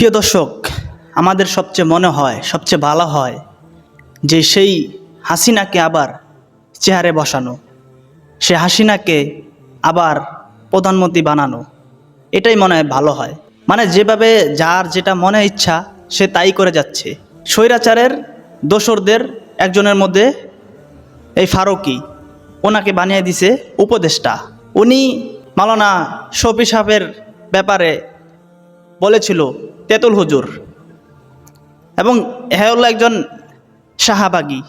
প্রিয় দর্শক, আমাদের সবচেয়ে মনে হয়, সবচেয়ে ভালো হয় যে সেই হাসিনাকে আবার চেহারে বসানো, সে হাসিনাকে আবার প্রধানমন্ত্রী বানানো, এটাই মনে হয় ভালো হয়। মানে যেভাবে যার যেটা মনে ইচ্ছা, সে তাই করে যাচ্ছে। স্বৈরাচারের দোসরদের একজনের মধ্যে এই ফারুকি, ওনাকে বানিয়ে দিছে উপদেষ্টা। উনি মালানা শফি সাহেবের ব্যাপারে বলেছিল তেতুল হুজুর। এবং হ্যাঁ হলো একজন শাহাবাগী।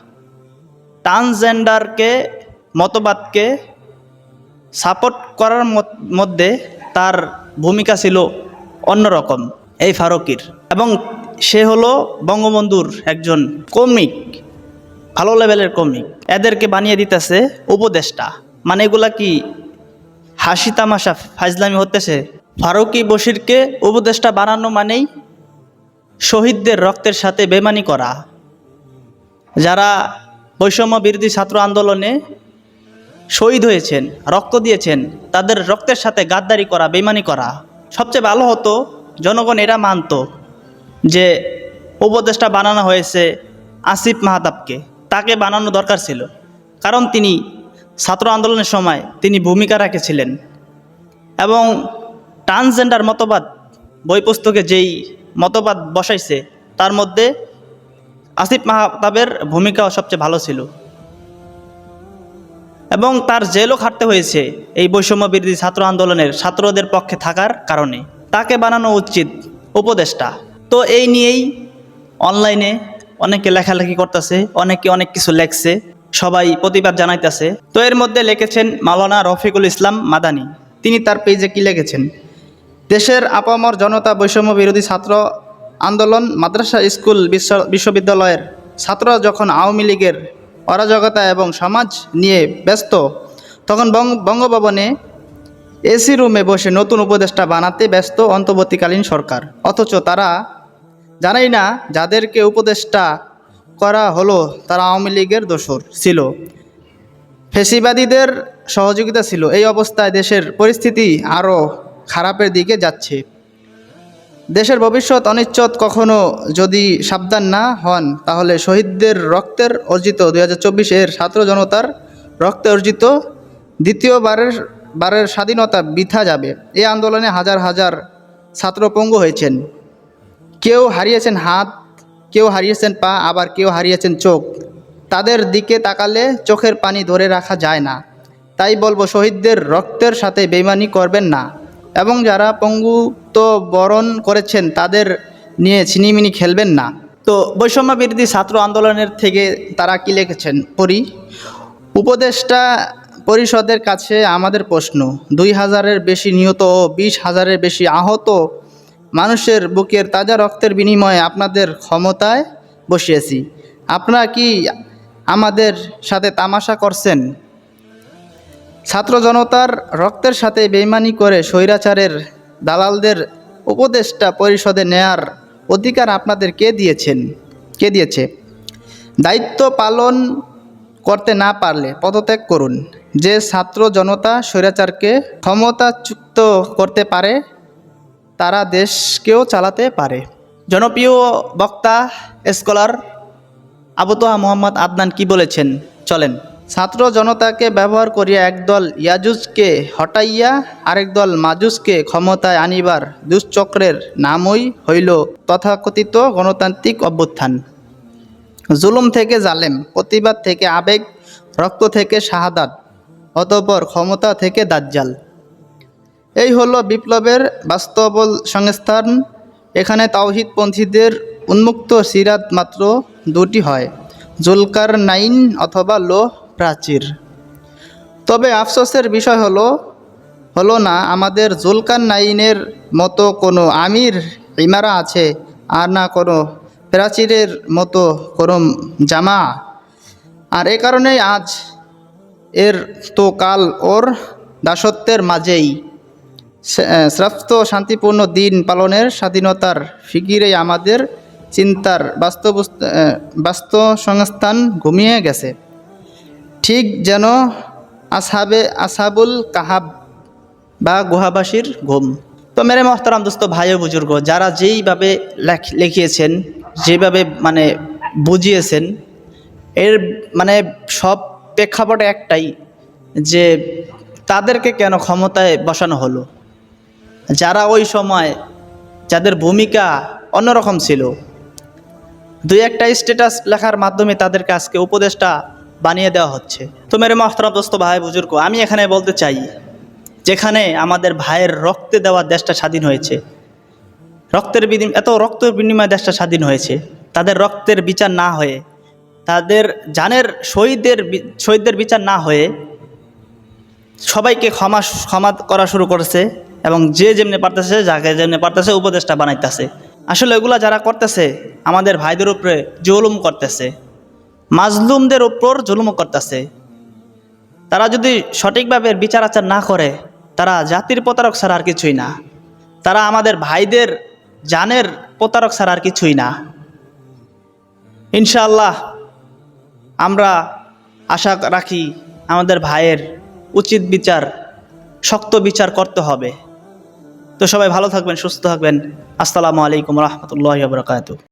ট্রান্সজেন্ডারকে, মতবাদকে সাপোর্ট করার মধ্যে তার ভূমিকা ছিল অন্যরকম, এই ফারুকির। এবং সে হলো বঙ্গবন্ধুর একজন কমিক, ভালো লেভেলের কমিক। এদেরকে বানিয়ে দিতেছে উপদেষ্টা। মানে এগুলা কি হাসি তামাশা, ফাজলামি হতেছে? ফারুকি বশিরকে উপদেষ্টা বানানো মানেই শহীদদের রক্তের সাথে বেমানি করা। যারা বৈষম্য বিরোধী ছাত্র আন্দোলনে শহীদ হয়েছেন, রক্ত দিয়েছেন, তাদের রক্তের সাথে গাদ্দারি করা বেমানি করা। সবচেয়ে ভালো হতো, জনগণ এরা মানত যে উপদেষ্টা বানানো হয়েছে আসিফ মাহাতাবকে। তাকে বানানো দরকার ছিল। কারণ তিনি ছাত্র আন্দোলনের সময় তিনি ভূমিকা রেখেছিলেন। এবং ট্রান্সজেন্ডার মতবাদ বই পুস্তকে যেই মতবাদ বসাইছে, তার মধ্যে আসিফ মাহতাবের ভূমিকাও সবচেয়ে ভালো ছিল। এবং তার জেলও খাটতে হয়েছে এই বৈষম্য বিরোধী ছাত্র আন্দোলনের ছাত্রদের পক্ষে থাকার কারণে। তাকে বানানো উচিত উপদেষ্টা। তো এই নিয়েই অনলাইনে অনেকে লেখালেখি করতেছে, অনেকে অনেক কিছু লেখছে, সবাই প্রতিবাদ জানাইতেছে। তো এর মধ্যে লিখেছেন মাওলানা রফিকুল ইসলাম মাদানি। তিনি তার পেজে কি লিখেছেন? দেশের আপামর জনতা বৈষম্য বিরোধী ছাত্র আন্দোলন মাদ্রাসা স্কুল বিশ্ব বিশ্ববিদ্যালয়ের ছাত্ররা যখন আওয়ামী লীগের অরাজকতা এবং সমাজ নিয়ে ব্যস্ত, তখন বঙ্গ বঙ্গভবনে এসি রুমে বসে নতুন উপদেষ্টা বানাতে ব্যস্ত অন্তর্বর্তীকালীন সরকার। অথচ তারা জানাই না যাদেরকে উপদেষ্টা করা হলো তারা আওয়ামী লীগের দোসর ছিল। ফেসিবাদীদের সহযোগিতা ছিল। এই অবস্থায় দেশের পরিস্থিতি আরও খারাপের দিকে যাচ্ছে। দেশের ভবিষ্যৎ অনিশ্চিত কখনো যদি সাবধান না হন, তাহলে শহীদদের রক্তের অর্জিত, দুই হাজার চব্বিশের ছাত্র জনতার রক্তে অর্জিত দ্বিতীয়বারের, বারের স্বাধীনতা বৃথা যাবে। এই আন্দোলনে হাজার হাজার ছাত্র পঙ্গু হয়েছেন। কেউ হারিয়েছেন হাত, কেউ হারিয়েছেন পা, আবার কেউ হারিয়েছেন চোখ। তাদের দিকে তাকালে চোখের পানি ধরে রাখা যায় না। তাই বলব, শহীদদের রক্তের সাথে বেইমানি করবেন না। এবং যারা পঙ্গুত্ব বরণ করেছেন, তাদের নিয়ে ছিনিমিনি খেলবেন না। তো বৈষম্য বিরোধী ছাত্র আন্দোলনের থেকে তারা কি লিখেছেন? পরি। উপদেষ্টা পরিষদের কাছে আমাদের প্রশ্ন, দুই হাজারের বেশি নিহত ও বিশ হাজারের বেশি আহত মানুষের বুকের তাজা রক্তের বিনিময়ে আপনাদের ক্ষমতায় বসিয়েছি। আপনারা কি আমাদের সাথে তামাশা করছেন? ছাত্র জনতার রক্তের সাথে বেইমানি করে স্বৈরাচারের দালালদের উপদেষ্টা পরিষদে নেয়ার অধিকার আপনাদের কে দিয়েছেন? কে দিয়েছে? দায়িত্ব পালন করতে না পারলে পদত্যাগ করুন। যে ছাত্র জনতা স্বৈরাচারকে ক্ষমতাচ্যুত করতে পারে, তারা দেশকেও চালাতে পারে। জনপ্রিয় বক্তা, স্কলার আবুতোহা মোহাম্মদ আদনান কি বলেছেন? চলেন। ছাত্র জনতাকে ব্যবহার করিয়া একদল ইয়াজুজকে হটাইয়া আরেক দল মাজুজকে ক্ষমতায় আনিবার দুশ্চক্রের নামই হইল তথাকথিত গণতান্ত্রিক অভ্যুত্থান। জুলুম থেকে জালেম, প্রতিবাদ থেকে আবেগ, রক্ত থেকে শাহাদাত, অতপর ক্ষমতা থেকে দাজ্জাল। এই হলো বিপ্লবের বাস্তব সংস্থান। এখানে তাওহিদপন্থীদের উন্মুক্ত সিরাত মাত্র দুটি হয় জুলকার নাইন অথবা লোহ প্রাচীর। তবে আফসোসের বিষয় হলো হলো না, আমাদের জুলকান নাইনের মতো কোনো আমির ইমারা আছে, আর না কোনো প্রাচীরের মতো কোনো জামা। আর এ কারণেই আজ এর তো কাল ওর দাসত্বের মাঝেই। শ্রেষ্ঠ শান্তিপূর্ণ দিন পালনের স্বাধীনতার ফিকিরেই আমাদের চিন্তার বাস্তব বাস্তব সংস্থান ঘুমিয়ে গেছে। ঠিক যেন আসাবে আসাবুল কাহাব বা গুহাবাসীর ঘুম। তো মেরে মহতারাম দোস্ত, ভাই ও বুজুর্গ, যারা যেইভাবে লেখ- লিখিয়েছেন, যেভাবে মানে বুঝিয়েছেন, এর মানে সব প্রেক্ষাপটে একটাই যে তাদেরকে কেন ক্ষমতায় বসানো হলো? যারা ওই সময় যাদের ভূমিকা অন্যরকম ছিল, দুই একটা স্ট্যাটাস লেখার মাধ্যমে তাদেরকে আজকে উপদেশটা বানিয়ে দেওয়া হচ্ছে। তো মেরে মহতরম দোস্ত ভাই, বুজুর্গ, আমি এখানে বলতে চাই, যেখানে আমাদের ভাইয়ের রক্তে দেওয়া দেশটা স্বাধীন হয়েছে, রক্তের বিনিময় এত রক্তের বিনিময়ে দেশটা স্বাধীন হয়েছে, তাদের রক্তের বিচার না হয়ে, তাদের জানের শহীদদের শহীদদের বিচার না হয়ে সবাইকে ক্ষমা ক্ষমা করা শুরু করেছে এবং যে যেমনি পারতেছে, যাকে যেমনি পারতেছে, উপদেশটা বানাইতেছে। আসলে এগুলা যারা করতেছে, আমাদের ভাইদের উপরে জুলুম করতেছে। মাজলুমদের ওপর জুলুম করতেছে। তারা যদি সঠিকভাবে বিচার আচার না করে, তারা জাতির প্রতারক ছাড়া আর কিছুই না। তারা আমাদের ভাইদের জানের প্রতারক ছাড়া আর কিছুই না। ইনশাআল্লাহ, আমরা আশা রাখি আমাদের ভাইয়ের উচিত বিচার, শক্ত বিচার করতে হবে। তো সবাই ভালো থাকবেন, সুস্থ থাকবেন। আসসালামু আলাইকুম রহমতুল্লাহ বরকাত